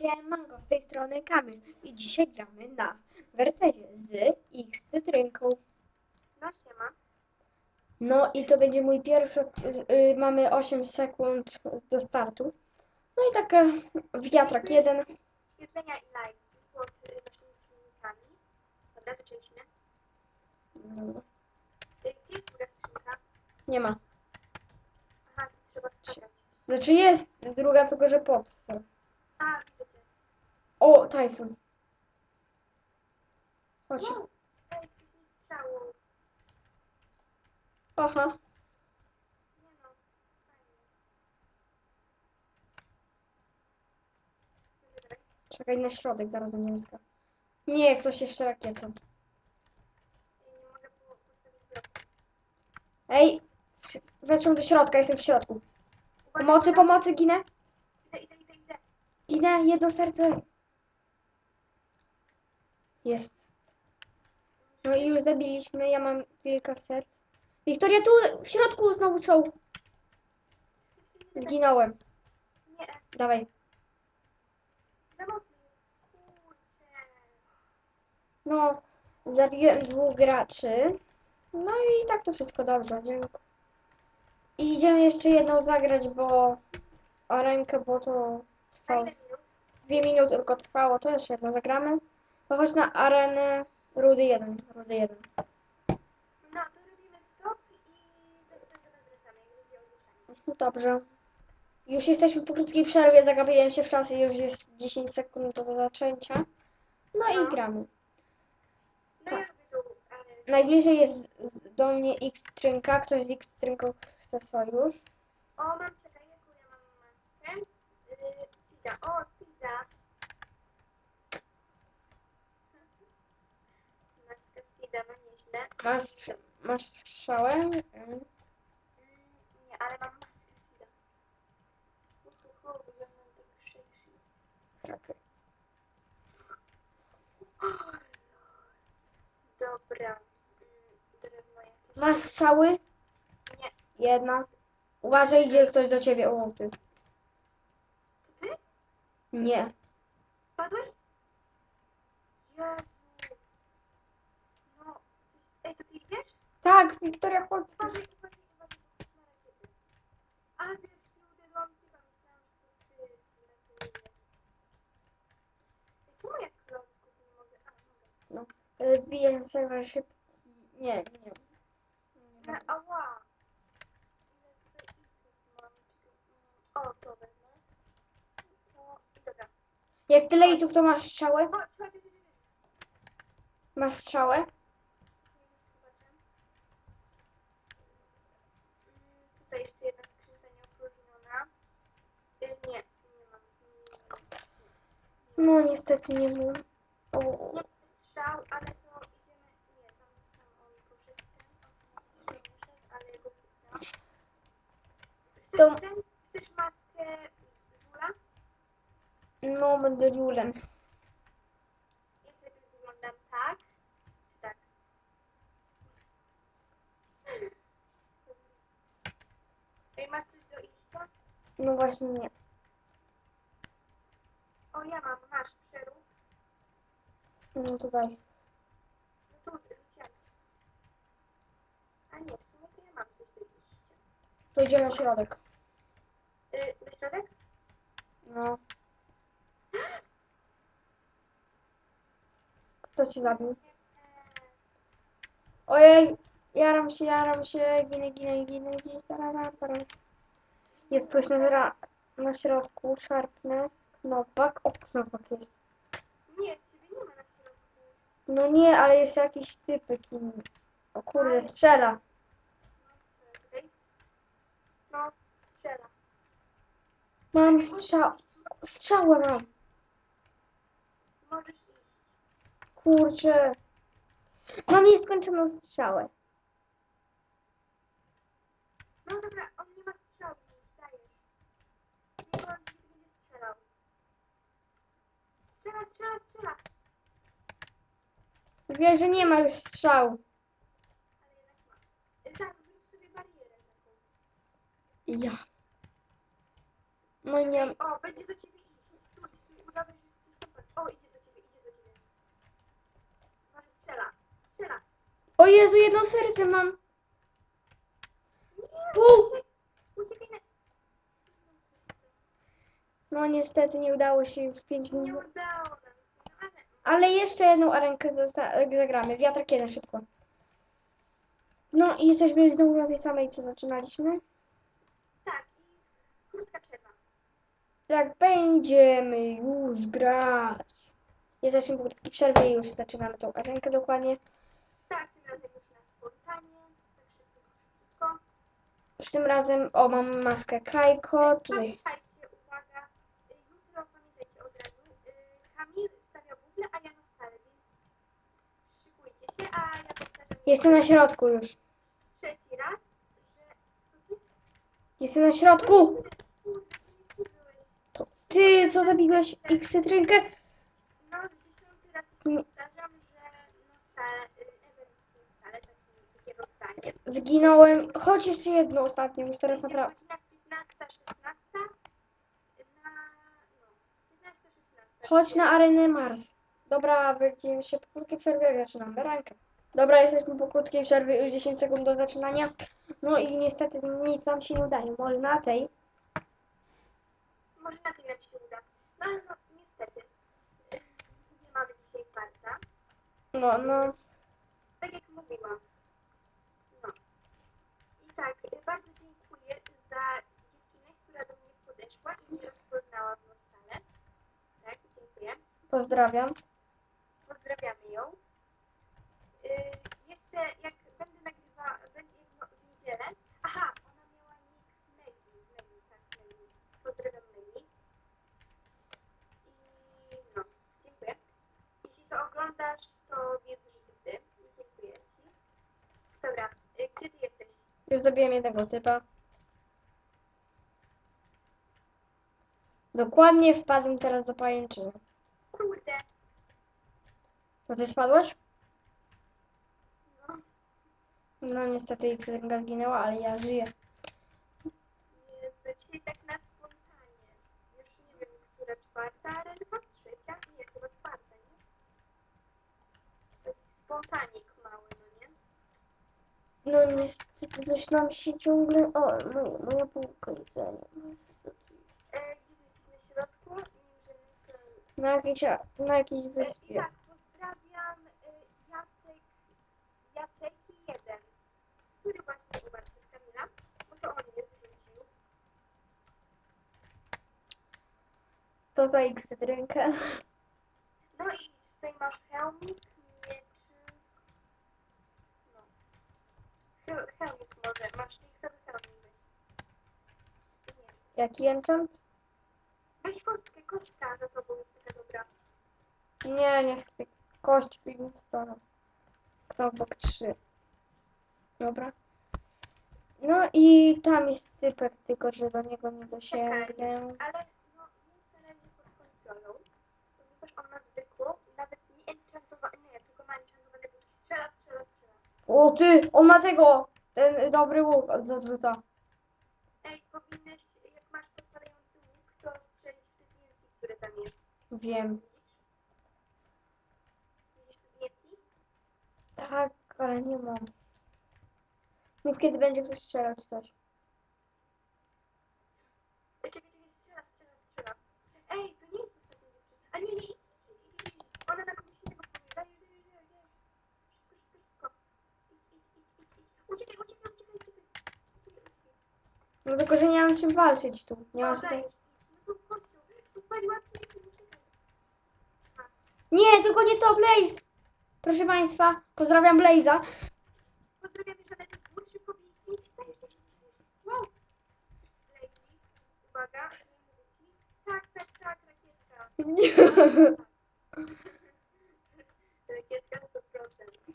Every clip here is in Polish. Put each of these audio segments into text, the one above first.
Siemanko, z tej strony Kamil i dzisiaj gramy na Werterie z X cytrynką. No siema. No i to będzie mój pierwszy, y, mamy 8 sekund do startu. No i taka wiatrak jeden. Świetlenia i lajki pod naszymi filmikami. Dobra, zaczęliśmy. No, Y, Gdzie jest druga skrzynka? nie ma. Aha, trzeba skakać. Znaczy jest druga, tylko że pod. A. O, tajfun. Chodź. Aha. No, dawaj. Czekaj na środek, zaraz będziemy skakać. Nie, ktoś jeszcze rakietą. Ej, nie mogę było postawić bloku. Ej, w- weszłam do środka, jestem w środku. Pomocy, pomocy, ginę. Ginę, jedno serce. Jest. No i już zabiliśmy, ja mam kilka serc. Wiktoria, tu w środku znowu są. Zginąłem. Nie, Dawaj. za mocno jest. Kurczę. No, zabiłem dwóch graczy. No i tak to wszystko dobrze, dziękuję. I idziemy jeszcze jedną zagrać, bo o rękę, bo to trwało. minut? Dwie minuty tylko trwało, to jeszcze jedno zagramy. To na arenę Rudy 1. Rudy 1. No, to robimy stop i zaczynamy adresami, jak. No Dobrze. Już jesteśmy po krótkiej przerwie, zagapiłem się w czas i już jest 10 sekund do zaczęcia. No No. i gramy. No ja. Najbliżej jest do mnie X Trynka. Ktoś z X Trynką chce sojusz. O, mam, czekaj, jaką ja mam maskę? Yy, Sida, o, Sida. No nieźle. Masz, masz strzałę? Mm. Nie, ale mam maskę Sida. Wyglądam tak. Czekaj. Dobra. Mm, drewno jakieś. Masz strzały? Nie. Jedna. Uważaj, idzie ktoś do ciebie. O, ty. To ty? Nie. Padłeś? Jezu. Mogę? A, mogę. Y, Wbiję serwer szybki. Nie, nie. nie. Ała. O, to wezmę. Dobra. Jak tyle itów, to masz strzałę? Masz strzałę? Już zobaczę. Mm, Tutaj jeszcze jedna skrzynka nieopróżniona. Y, Nie, nie mam. Nie, No niestety nie mam. O, nie strzał, ale to idziemy. Nie, tam, tam on poszedł ten, on nie szedł, ale jego sypnęłam. Chcesz To- ten? Chcesz maskę żula? no będę żulem. Jak lepiej wyglądam? Tak? Czy tak? Ej, masz coś do iścia? No właśnie nie. O, ja mam, masz przerób. No to daj. No tu rzuciłem. A nie, w sumie to ja mam coś do iścia. To idzie na środek. Y, na środek? No. Kto cię zabił? Ojej, jaram się, jaram się, ginę, ginę, ginę, ginę, tarara, tarara. Jest coś na, na środku, szarpnę, knopak, o, knopak jest. Nie, ciebie nie ma na środku. No nie, ale jest jakiś typek inny. O kurde, strzela. No. No, strzela. Mam strzał, strzałę mam. Możesz iść. Kurczę. Mam nieskończoną strzałę. No dobra, Okej, że nie ma już strzał. Sobie barierę. Ja. No nie. O, będzie do ciebie iść. Stój, stój, udawaj. O, idzie do ciebie, idzie do ciebie. Masz strzela, strzela. O Jezu, jedno serce mam. Pół. uciekaj. No niestety nie udało się już 5 Nie minut. udało ale... Jeszcze jedną arenkę zagramy. Wiatrak jeden szybko. No i jesteśmy znowu na tej samej, co zaczynaliśmy. Tak, i krótka przerwa. Jak będziemy już grać. Jesteśmy po krótkiej przerwie i już zaczynamy tą arenkę dokładnie. Tak, tym razem już na spontanie. Tak szybko, szybko. Już tym razem, o, mam maskę Kajko. Tutaj jestem na środku już. trzeci raz, że Jestem na środku. To ty, co zabiłeś X-cytrynkę? no z dziesiąty raz Nie. jeszcze powtarzam, że no stale, y, stale, takie, rozdanie. Zginąłem. Chodź jeszcze jedno ostatnie, już teraz naprawdę. godzina 15, 16, na, no, 15, 16. Chodź na arenę Mars. Dobra, będziemy się po krótkiej przerwie, jak zaczynamy rankę. Dobra, jesteśmy po krótkiej przerwie, już 10 sekund do zaczynania. No i niestety nic nam się nie udaje. Może na tej. Może na tej nam się uda. No ale no, niestety. Nie mamy dzisiaj farta. No, no. Tak jak mówiłam. No. I tak, bardzo dziękuję za dziewczynę, która do mnie podeszła i mnie rozpoznała w Nostale. Tak, dziękuję. Pozdrawiam. Pozdrawiamy ją. Y, jeszcze jak będę nagrywała, będzie no, w niedzielę. Aha, ona miała nick Megi. Megi, tak, Megi. Pozdrawiam Megi. I no, dziękuję. Jeśli to oglądasz, to wiedz, że to ty. I dziękuję ci. Dobra, y, gdzie ty jesteś? Już zabiłem jednego typa. Dokładnie wpadłem teraz do pajęczyny. Kurde. To ty spadłeś? No, No niestety X-cytrynka zginęła, ale ja żyję. Jezu, dzisiaj tak na spontanie. Już nie wiem, która czwarta arenka? Trzecia? Nie, chyba czwarta, nie? Taki spontanik mały, no nie? No niestety coś nam się ciągle... O, moja, moja półka jedzenia. E, gdzie jesteś na środku? Na jakiejś, na jakiejś E, wyspie. tak, pozdrawiam e, Jacek, Jaceki 1, który właśnie umarł przez Kamila, bo to on mnie zrzucił. To za X-cytrynkę. No i tutaj masz hełmik, mieczyk, no. He, hełmik może, masz niksowy hełmik weź. Nie. Jaki enchant? Weź kostkę, kostka za tobą jest taka dobra. Nie, nie chcę. Kość Flintstone. Knopok 3. Dobra. No i tam jest typek, tylko że do niego nie dosięgnę. Ale no, jest na razie kontrolą, ponieważ on ma zwykłą i nawet nie enchantowane, nie, tylko ma enchantowane buki. Strzela, strzela, strzela. O ty, on ma tego! Ten dobry łuk od zadrzuta. Ej, powinnaś, jak masz podpadający łuk, to strzelić w te TNT, które tam jest. Wiem. Widzisz? Te TNT? Tak, ale nie mam. Mów kiedy będzie ktoś strzelał czy coś. Ej, czekaj, czekaj, strzela, strzela, strzela. Ej, to nie jest ostatnia dziewczyna. A nie, nie, idź, idź, idź, idź, idź. Ona na kogoś innego pamięta. Daj, daj, daj, daj. Szybko, szybko, szybko. Idź, idź, idź, idź, idź. Uciekaj, uciekaj, uciekaj, uciekaj. Uciekaj, uciekaj. No tylko, że nie mam czym walczyć tu. Nie mam czym... dajesz. No to kościół. Podpaliła TNT, uciekaj. Nie, tylko nie to, Blaze! Proszę Państwa, pozdrawiam Blaze'a. Pozdrawiamy Żanetę z gór, szybko biegnij. Dajesz, dajesz, dajesz. Wow. Leci. Uwaga, nie mówię ci. Tak, tak, tak, rakietka. Rakietka 100%.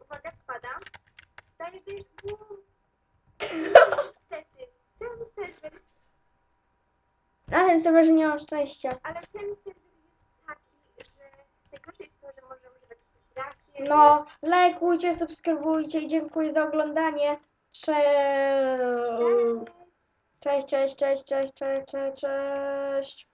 Uwaga, spada. Dajesz, dajesz. Wow. Niestety. Ten serwer, Na tym serwerze nie mam szczęścia. ale ten serwer jest taki, że najgorsze jest to, że może używać jakichś rakiet. No, lajkujcie, subskrybujcie i dziękuję za oglądanie. Cześć. Cześć. Cześć, cześć, cześć, cześć, cześć, cześć, cześć.